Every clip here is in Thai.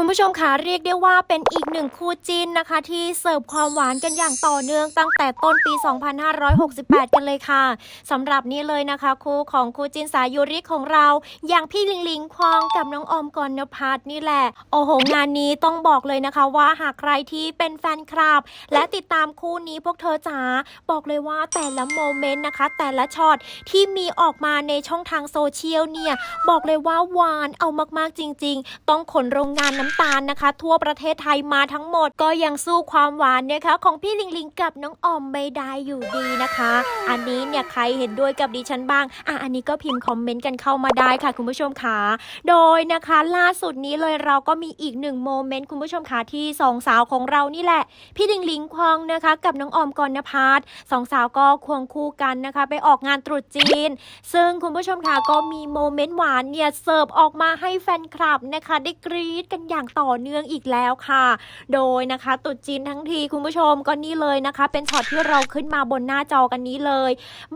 คุณผู้ชมคะเรียกได้ว่าเป็นอีกหนึ่งคู่จิ้นนะคะ ที่เสิร์ฟความหวานกันอย่างต่อเนื่องตั้งแต่ต้นปี 2568 กันเลยค่ะสำหรับนี้เลยนะคะ คู่ของคู่จิ้นสายยูริของเรา อย่างพี่ลิงลิงควองกับน้องอมกรณพัฒน์นี่แหละ โอ้โห งานนี้ต้องบอกเลยนะคะว่าหากใครที่เป็นแฟนคลับ และติดตามคู่นี้พวกเธอจ๋าบอกเลยว่าแต่ละโมเมนต์นะคะ แต่ละช็อตที่มีออกมาในช่องทางโซเชียลเนี่ยบอกเลยว่าหวานเอามากๆจริง ๆ ต้องขนโรงงานน้ำตาลนะคะ ทั่วประเทศไทยมาทั้งหมด ก็ยังสู้ความหวานนะคะ ของพี่ลิงลิงกับน้องออมไม่ได้อยู่ดีนะคะ อันนี้เนี่ยใครเห็นด้วยกับดิฉันบ้างอะอันนี้ก็พิมพ์คอมเมนต์กันเข้ามาได้ค่ะ คุณผู้ชมค่ะโดยนะคะล่าสุดนี้เลยเราก็มีอีกหนึ่งโมเมนต์คุณผู้ชมค่ะที่สองสาวของเรานี่แหละ พี่ลิงลิงควงนะคะ กับน้องออมกรณพัฒน์สองสาวก็ควงคู่กันนะคะ ไปออกงานตรุษจีน ซึ่งคุณผู้ชมค่ะก็มีโมเมนต์หวานเนี่ยเสิร์ฟออกมาให้แฟนคลับนะคะ ได้กรี๊ดกันอย่างต่อเนื่องอีกแล้วค่ะ โดยนะคะตรุษจีนทั้งทีคุณผู้ชมก็นี่เลยนะคะ เป็นช็อตที่เราขึ้นมาบนหน้าจอกันนี้เลย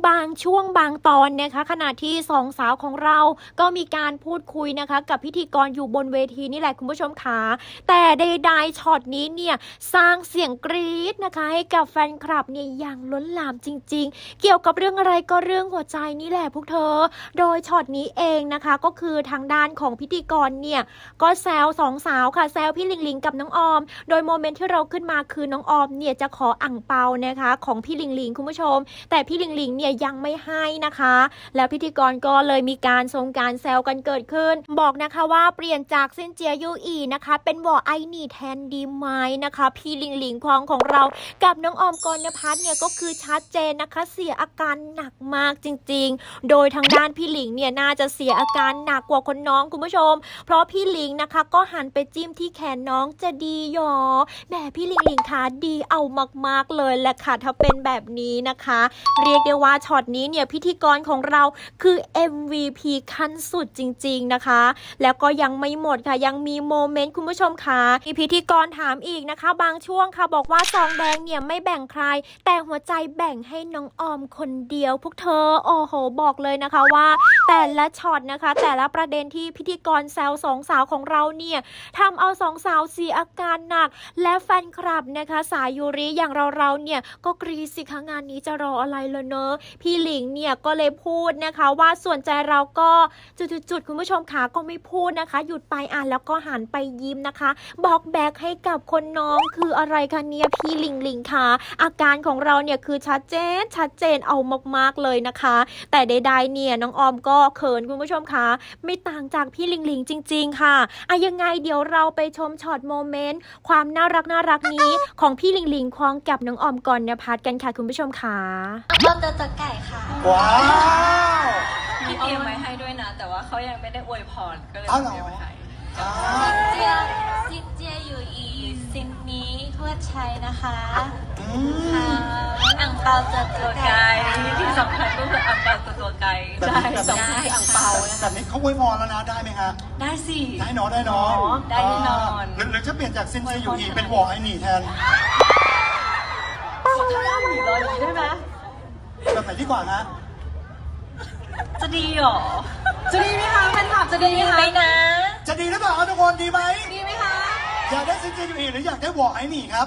บางช่วงบางตอนนะคะขณะที่สองสาวของเราก็มีการพูดคุยนะคะ กับพิธีกรอยู่บนเวทีนี่แหละคุณผู้ชมค่ะแต่ใดๆช็อตนี้เนี่ยสร้างเสียงกรี๊ดนะคะให้กับแฟนคลับเนี่ยอย่างล้นหลามจริง ๆ เกี่ยวกับเรื่องอะไรก็เรื่องหัวใจนี่แหละพวกเธอ โดยช็อตนี้เองนะคะก็คือทางด้านของพิธีกรเนี่ยก็แซวสองสาาวค่ะแซวพี่ลิงลิงกับน้องออม โดยโมเมนต์ที่เราขึ้นมาคือน้องออมเนี่ยจะขออ่างเปานะคะ ของพี่ลิงลิงคุณผู้ชม แต่พี่ลิงลิงเนี่ยยังไม่ให้นะคะ แล้วพิธีกรก็เลยมีการทรงการแซวกันเกิดขึ้น บอกนะคะว่าเปลี่ยนจากเส้นเจียยูอีนะคะ เป็นวอไอหนีแทนดีไหมนะคะ พี่ลิงลิงควงของเรา กับน้องออมกรณพัฒน์เนี่ยก็คือชัดเจนนะคะ เสียอาการหนักมากจริง ๆ โดยทางด้านพี่ลิงเนี่ยน่าจะเสียอาการหนักกว่าคนน้องคุณผู้ชม เพราะพี่ลิงนะคะก็หันไปจิ้มที่แขนน้องจะดีหยอแหมพี่ลิงลิงคะดีเอามากๆเลยแหละค่ะถ้าเป็นแบบนี้นะคะ เรียกได้ว่าช็อตนี้เนี่ยพิธีกรของเราคือ MVP ขั้นสุดจริง ๆนะคะ แล้วก็ยังไม่หมดค่ะยังมีโมเมนต์คุณผู้ชมค่ะมีพิธีกรถามอีกนะคะ บางช่วงค่ะบอกว่าซองแดงเนี่ยไม่แบ่งใคร แต่หัวใจแบ่งให้น้องออมคนเดียว พวกเธอโอ้โหบอกเลยนะคะว่า แต่ละช็อตนะคะ แต่ละประเด็นที่พิธีกรแซวสองสาวของเราเนี่ยทำเอาสองสาวเสียอาการหนัก และแฟนคลับนะคะ สายยูริอย่างเราๆเนี่ยก็กรีดสิคะงานนี้จะรออะไรเลยเนอะพี่หลิงเนี่ยก็เลยพูดนะคะว่าส่วนใจเราก็จุดๆคุณผู้ชมขาก็ไม่พูดนะคะ หยุดไปอ่านแล้วก็หันไปยิ้มนะคะ บอกแบกให้กับคนน้องคืออะไรคะเนี่ยพี่หลิงหลิงค่ะอาการของเราเนี่ยคือชัดเจนชัดเจนเอามากๆเลยนะคะ แต่ใดๆเนี่ยน้องออมก็เขินคุณผู้ชมคะไม่ต่างจากพี่หลิงหลิงจริง ๆ ค่ะอะยังไงเดี๋ยวเราไปชมช็อตโมเมนต์ความน่ารักน่ารักนี้ของพี่หลิงหลิงควงกับน้องออมก่อนนภัสกันค่ะคุณผู้ชมค่ะก็เตอตะไก่ค่ะ ว้าวพี่เตรียมไว้ให้ด้วยนะ แต่ว่าเขายังไม่ได้อวยพรก็เลยอ้าวเหรอเตรียมไว้ให้อ่าเจียจิเจียอยู่อีสิ่งนี้ เพื่อใช้นะคะอืค่ะมอ่างเปาเตอตัตะวไกไก่ลที่สำคัญก็คืออังเปาตัวตัวไกลแบบใช่นี้แบบสองนี้ที่อังเปานะแบบนี้เขาอวยพรแล้วนะได้ไหมฮะได้สิได้เนาะได้เนาะได้แน่นอนหรือหรือจะเปลี่ยนจากเซนเซยูอีเป็นวอไอหนีแทนขอท่าหนีรอยอย่างนี้ได้ไหมแบบไหนดีกว่าฮะจะดีเหรอจะดีไหมคะแฟนคลับจะดีไหมนะ จะดีหรือเปล่าครับทุกคนดีไหมดีไหมคะ อยากได้เซนเซยูอีหรืออยากได้วอไอหนีครับ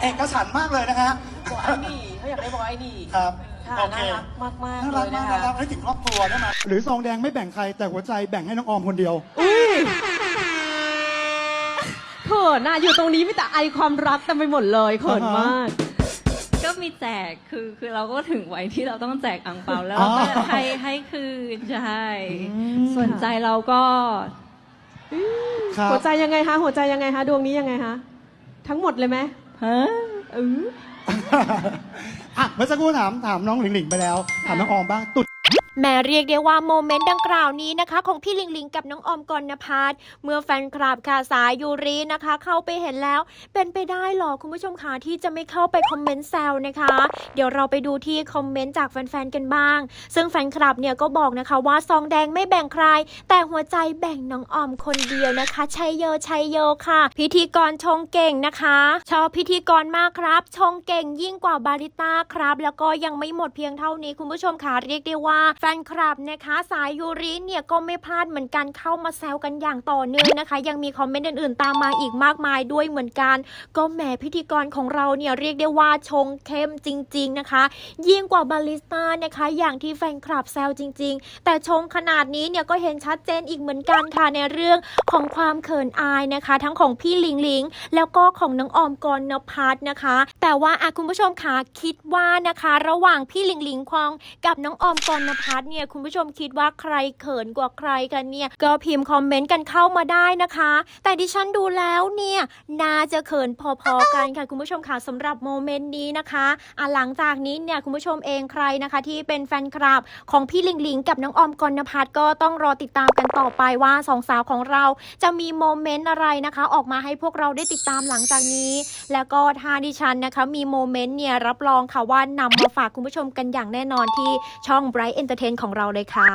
เอกฉันท์มากเลยนะฮะ บอกไอ้นี่เขาอยากได้บอกไอ้นี่ครับ ค่ะโอเค น่ารักมากมากๆน่าเลรักยมานะกน่าคะรักให้ถึงครอบครัวได้ไหมหรือซองแดงไม่แบ่งใครแต่หัวใจแบ่งให้น้องออมคนเดียว เขินน่ะอยู่ตรงนี้มีแต่ไอความรักเต็มไปหมดเลยเขินมาก ก็มีแจกคือคือเราก็ถึงวัยที่เราต้องแจกอังเปาแล้วอ๋อเราก็ให้ให้คืนใช่ อืม ส่วนใจเราก็ ครับหัวใจยังไงคะหัวใจยังไงคะดวงนี้ยังไงคะทั้งหมดเลยไหมฮะเออ อะเมื่อสักครู่ถามถามน้องหลิงหลิงไปแล้ว ถามน้องออมบ้างตุด แม่เรียกได้ว่าโมเมนต์ดังกล่าวนี้นะคะ ของพี่ลิงลิงกับน้องออมกรณพัฒเมื่อแฟนคลับค่ะสายยูรีนะคะ เข้าไปเห็นแล้ว เป็นไปได้หรอ คุณผู้ชมคะที่จะไม่เข้าไปคอมเมนต์แซวนะคะ เดี๋ยวเราไปดูที่คอมเมนต์จากแฟนๆกันบ้าง ซึ่งแฟนคลับเนี่ยก็บอกนะคะว่าซองแดงไม่แบ่งใคร แต่หัวใจแบ่งน้องออมคนเดียวนะคะชัยโยชัยโยค่ะ พิธีกรชงเก่งนะคะ ชอบพิธีกรมากครับชงเก่งยิ่งกว่าบาริต้าครับ แล้วก็ยังไม่หมดเพียงเท่านี้คุณผู้ชมคะเรียกได้ว่าแนคลับนะคะสายยูริเนี่ยก็ไม่พลาดเหมือนกันเข้ามาแซวกันอย่างต่อเนื่องนะคะ ยังมีคอมเมนต์อื่นๆ ตามมาอีกมากมายด้วยเหมือนกัน ก็แหมพิธีกรของเราเนี่ยเรียกได้ว่าชงเข้มจริง ๆนะคะ ยิ่งกว่าบาริสต้านะคะ อย่างที่แฟนคลับแซวจริง ๆ แต่ชงขนาดนี้เนี่ยก็เห็นชัดเจนอีกเหมือนกันค่ะในเรื่องของความเขินอายนะคะ ทั้งของพี่ลิงลิงแล้วก็ของน้องออมกรณพัฒนะคะ แต่ว่าอะคุณผู้ชมคะคิดว่านะคะ ระหว่างพี่ลิงลิงควองกับน้องออมกรณพัฒน์เนี่ยคุณผู้ชมคิดว่าใครเขินกว่าใครกันเนี่ยก็พิมพ์คอมเมนต์กันเข้ามาได้นะคะ แต่ดิฉันดูแล้วเนี่ยน่าจะเขินพอๆกันค่ะคุณผู้ชมค่ะสำหรับโมเมนต์นี้นะคะอะหลังจากนี้เนี่ยคุณผู้ชมเองใครนะคะ ที่เป็นแฟนคลับของพี่ลิงลิงกับน้องออมกรณพัฒน์ก็ต้องรอติดตามกันต่อไปว่าสองสาวของเราจะมีโมเมนต์อะไรนะคะ ออกมาให้พวกเราได้ติดตามหลังจากนี้ แล้วก็ถ้าดิฉันนะคะมีโมเมนต์เนี่ยรับรองค่ะว่านำมาฝากคุณผู้ชมกันอย่างแน่นอนที่ช่อง Bright ของเราเลยค่ะ